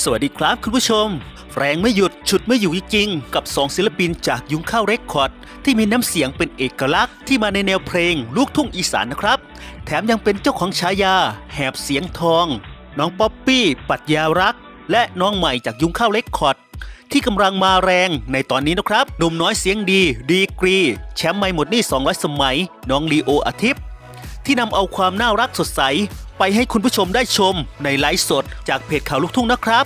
สวัสดีครับคุณผู้ชม แรงไม่หยุดฉุดไม่อยู่จริงๆ กับสองศิลปินจากยุงข้าวเรคคอร์ด ที่มีน้ำเสียงเป็นเอกลักษณ์ที่มาในแนวเพลงลูกทุ่งอีสานนะครับ แถมยังเป็นเจ้าของฉายา แหบเสียงทอง น้องป๊อปปี้ ปัตยารัก และน้องใหม่จากยุงข้าวเรคคอร์ด ที่กำลังมาแรงในตอนนี้นะครับหนุ่มน้อยเสียงดี ดีกรี แชมป์ไม่หมดนี่200 สมัย น้องลีโออาทิตย์ที่นำเอาความน่ารักสดใส ไปให้คุณผู้ชมได้ชมในไลฟ์สดจากเพจข่าวลูกทุ่งนะครับ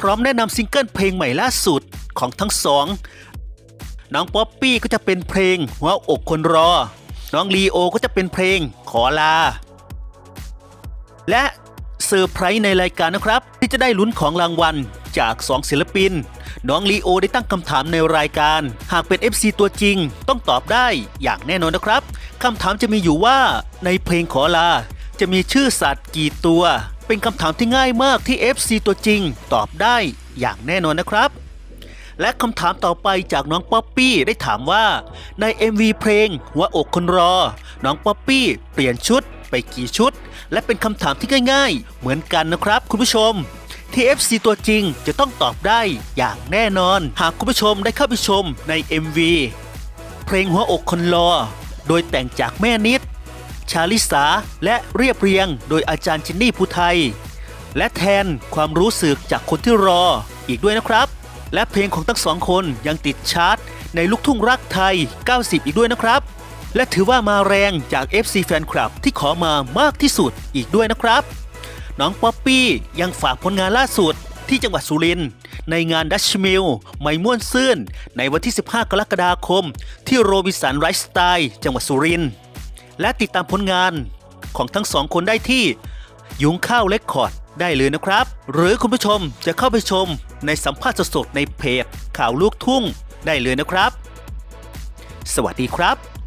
พร้อมแนะนำซิงเกิลเพลงใหม่ล่าสุดของทั้งสอง น้องป๊อปปี้ก็จะเป็นเพลงหัวอกคนรอ น้องลีโอก็จะเป็นเพลงขอลา และเซอร์ไพรส์ในรายการนะครับ ที่จะได้ลุ้นของรางวัลจาก 2 ศิลปิน น้องลีโอได้ตั้งคำถามในรายการ หากเป็น FC ตัวจริง ต้องตอบได้อย่างแน่นอนนะครับคำถามจะมีอยู่ว่าในเพลงขอลา จะมีชื่อสัตว์กี่ตัว เป็นคำถามที่ง่ายมากที่ FC ตัวจริงตอบได้อย่างแน่นอนนะครับ และคำถามต่อไปจากน้องป๊อปปี้ได้ถามว่า ใน MV เพลงหัวอกคนรอ น้องป๊อปปี้เปลี่ยนชุดไปกี่ชุด และเป็นคำถามที่ง่ายๆ เหมือนกันนะครับคุณผู้ชมที่ FC ตัวจริงจะต้องตอบได้อย่างแน่นอน หากคุณผู้ชมได้เข้าไปชมใน MV เพลงหัวอกคนรอ โดยแต่งจากแม่นิด ชาลิสา และเรียบเรียงโดยอาจารย์จินนี่ภูไทย และแทนความรู้สึกจากคนที่รออีกด้วยนะครับ และเพลงของทั้งสองคนยังติดชาร์ตในลูกทุ่งรักไทย 90 อีกด้วยนะครับ และถือว่ามาแรงจาก FC แฟนคลับที่ขอมามากที่สุดอีกด้วยนะครับ น้องป๊อปปี้ยังฝากผลงานล่าสุดที่จังหวัดสุรินทร์ในงานดัชมิลไม่ม่วนซื่น ในวันที่ 15 กรกฎาคม ที่โรบิสันไรฟ์สไตล์จังหวัดสุรินทร์ และติดตามผลงานของทั้งสองคนได้ที่ยุงข้าวเล็กคอร์ดได้เลยนะครับ หรือคุณผู้ชมจะเข้าไปชมในสัมภาษณ์สดๆในเพจข่าวลูกทุ่งได้เลยนะครับ สวัสดีครับ